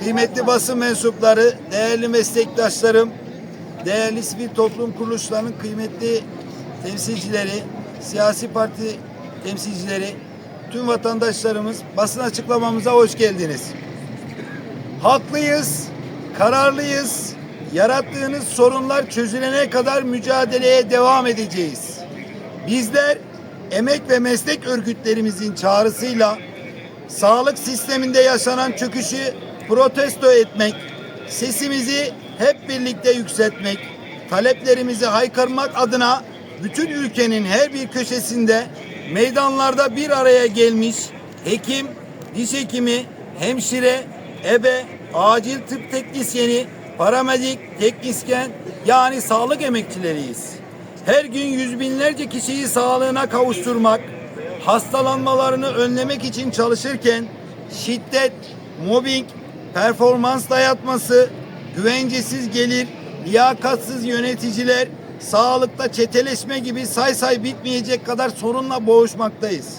kıymetli basın mensupları, değerli meslektaşlarım, değerli sivil toplum kuruluşlarının kıymetli temsilcileri, siyasi parti temsilcileri, tüm vatandaşlarımız basın açıklamamıza hoş geldiniz. Haklıyız, kararlıyız. Yarattığınız sorunlar çözülene kadar mücadeleye devam edeceğiz. Bizler emek ve meslek örgütlerimizin çağrısıyla sağlık sisteminde yaşanan çöküşü protesto etmek, sesimizi hep birlikte yükseltmek, taleplerimizi haykırmak adına bütün ülkenin her bir köşesinde meydanlarda bir araya gelmiş hekim, diş hekimi, hemşire, ebe, acil tıp teknisyeni, paramedik, teknisyen yani sağlık emekçileriyiz. Her gün yüz binlerce kişiyi sağlığına kavuşturmak, hastalanmalarını önlemek için çalışırken şiddet, mobbing, performans dayatması, güvencesiz gelir, liyakatsız yöneticiler, sağlıkta çeteleşme gibi say say bitmeyecek kadar sorunla boğuşmaktayız.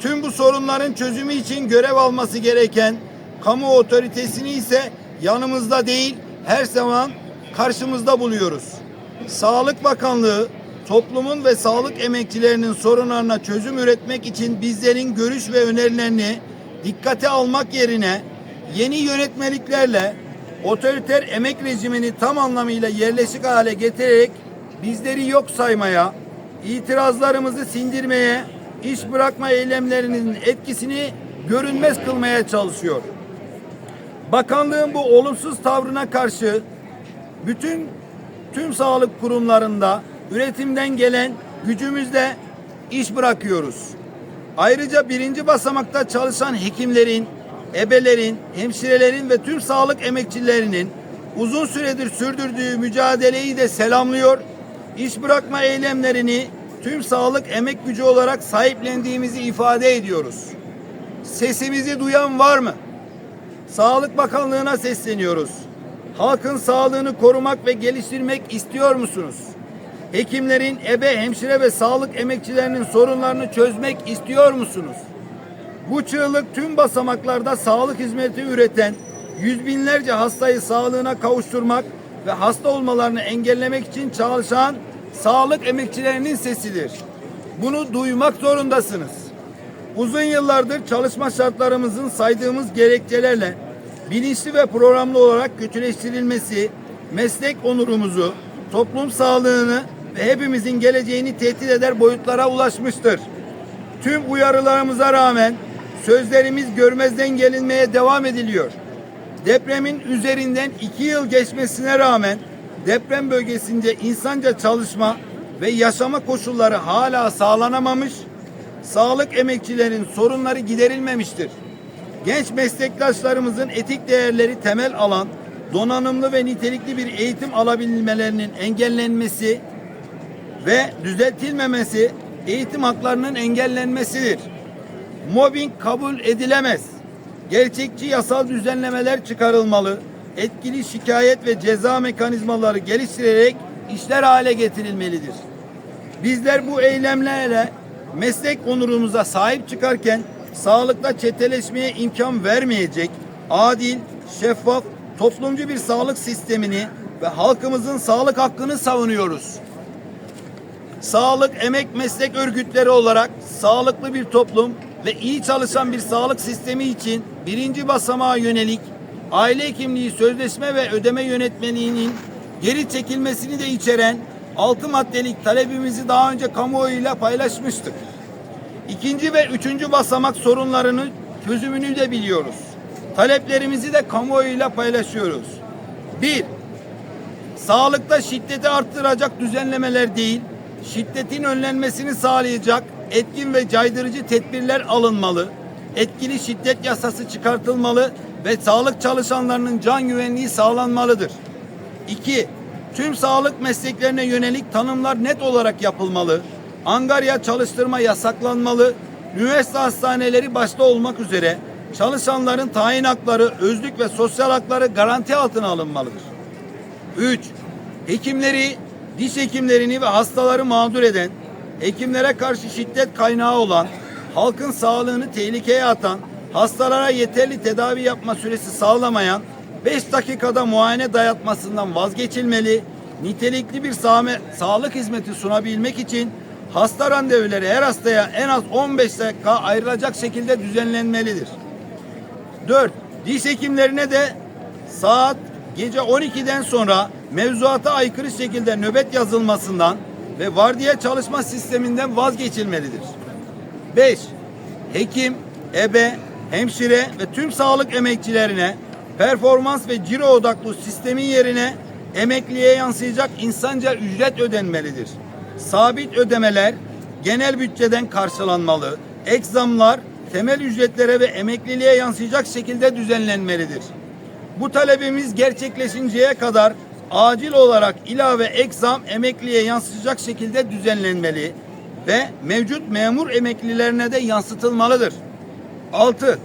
Tüm bu sorunların çözümü için görev alması gereken kamu otoritesini ise yanımızda değil her zaman karşımızda buluyoruz. Sağlık Bakanlığı toplumun ve sağlık emekçilerinin sorunlarına çözüm üretmek için bizlerin görüş ve önerilerini dikkate almak yerine yeni yönetmeliklerle otoriter emek rejimini tam anlamıyla yerleşik hale getirerek bizleri yok saymaya, itirazlarımızı sindirmeye, iş bırakma eylemlerinin etkisini görünmez kılmaya çalışıyor. Bakanlığın bu olumsuz tavrına karşı bütün tüm sağlık kurumlarında üretimden gelen gücümüzle iş bırakıyoruz. Ayrıca birinci basamakta çalışan hekimlerin, ebelerin, hemşirelerin ve tüm sağlık emekçilerinin uzun süredir sürdürdüğü mücadeleyi de selamlıyor. İş bırakma eylemlerini tüm sağlık emek gücü olarak sahiplendiğimizi ifade ediyoruz. Sesimizi duyan var mı? Sağlık Bakanlığı'na sesleniyoruz. Halkın sağlığını korumak ve geliştirmek istiyor musunuz? Hekimlerin, ebe, hemşire ve sağlık emekçilerinin sorunlarını çözmek istiyor musunuz? Bu çığlık tüm basamaklarda sağlık hizmeti üreten yüz binlerce hastayı sağlığına kavuşturmak ve hasta olmalarını engellemek için çalışan sağlık emekçilerinin sesidir. Bunu duymak zorundasınız. Uzun yıllardır çalışma şartlarımızın saydığımız gerekçelerle bilinçli ve programlı olarak kötüleştirilmesi, meslek onurumuzu, toplum sağlığını ve hepimizin geleceğini tehdit eder boyutlara ulaşmıştır. Tüm uyarılarımıza rağmen sözlerimiz görmezden gelinmeye devam ediliyor. Depremin üzerinden iki yıl geçmesine rağmen deprem bölgesinde insanca çalışma ve yaşama koşulları hala sağlanamamış, sağlık emekçilerin sorunları giderilmemiştir. Genç meslektaşlarımızın etik değerleri temel alan, donanımlı ve nitelikli bir eğitim alabilmelerinin engellenmesi ve düzeltilmemesi eğitim haklarının engellenmesidir. Mobbing kabul edilemez. Gerçekçi yasal düzenlemeler çıkarılmalı. Etkili şikayet ve ceza mekanizmaları geliştirerek işler hale getirilmelidir. Bizler bu eylemlerle meslek onurumuza sahip çıkarken sağlıkta çeteleşmeye imkan vermeyecek, adil, şeffaf, toplumcu bir sağlık sistemini ve halkımızın sağlık hakkını savunuyoruz. Sağlık emek meslek örgütleri olarak sağlıklı bir toplum ve iyi çalışan bir sağlık sistemi için birinci basamağa yönelik aile hekimliği sözleşme ve ödeme yönetmeliğinin geri çekilmesini de içeren altı maddelik talebimizi daha önce kamuoyuyla paylaşmıştık. İkinci ve üçüncü basamak sorunlarının çözümünü de biliyoruz. Taleplerimizi de kamuoyuyla paylaşıyoruz. Bir, sağlıkta şiddeti arttıracak düzenlemeler değil, şiddetin önlenmesini sağlayacak etkin ve caydırıcı tedbirler alınmalı. Etkili şiddet yasası çıkartılmalı ve sağlık çalışanlarının can güvenliği sağlanmalıdır. İki, tüm sağlık mesleklerine yönelik tanımlar net olarak yapılmalı. Angarya çalıştırma yasaklanmalı. Üniversite hastaneleri başta olmak üzere çalışanların tayin hakları, özlük ve sosyal hakları garanti altına alınmalıdır. 3. Hekimleri, diş hekimlerini ve hastaları mağdur eden, hekimlere karşı şiddet kaynağı olan, halkın sağlığını tehlikeye atan hastalara yeterli tedavi yapma süresi sağlamayan 5 dakikada muayene dayatmasından vazgeçilmeli, nitelikli bir sağme- sağlık hizmeti sunabilmek için hasta randevuları her hastaya en az 15 dakika ayrılacak şekilde düzenlenmelidir. 4. Diş hekimlerine de saat gece 12'den sonra mevzuata aykırı şekilde nöbet yazılmasından ve vardiya çalışma sisteminden vazgeçilmelidir. 5. Hekim, ebe, hemşire ve tüm sağlık emekçilerine performans ve ciro odaklı sistemin yerine emekliye yansıyacak insanca ücret ödenmelidir. Sabit ödemeler genel bütçeden karşılanmalı. Ek zamlar temel ücretlere ve emekliliğe yansıyacak şekilde düzenlenmelidir. Bu talebimiz gerçekleşinceye kadar acil olarak ilave ek zam emekliye yansıyacak şekilde düzenlenmeli ve mevcut memur emeklilerine de yansıtılmalıdır. 6.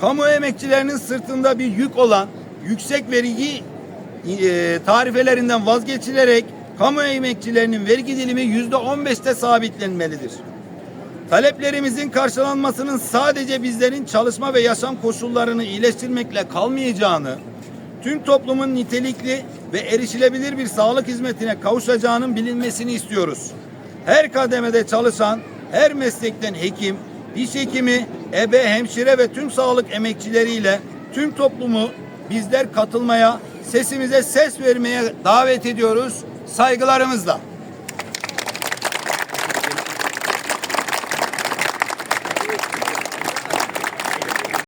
Kamu emekçilerinin sırtında bir yük olan yüksek vergi e, tarifelerinden vazgeçilerek kamu emekçilerinin vergi dilimi yüzde 15'te sabitlenmelidir. Taleplerimizin karşılanmasının sadece bizlerin çalışma ve yaşam koşullarını iyileştirmekle kalmayacağını, tüm toplumun nitelikli ve erişilebilir bir sağlık hizmetine kavuşacağının bilinmesini istiyoruz. Her kademede çalışan, her meslekten hekim, diş hekimi, ebe, hemşire ve tüm sağlık emekçileriyle tüm toplumu bizler katılmaya, sesimize ses vermeye davet ediyoruz saygılarımızla.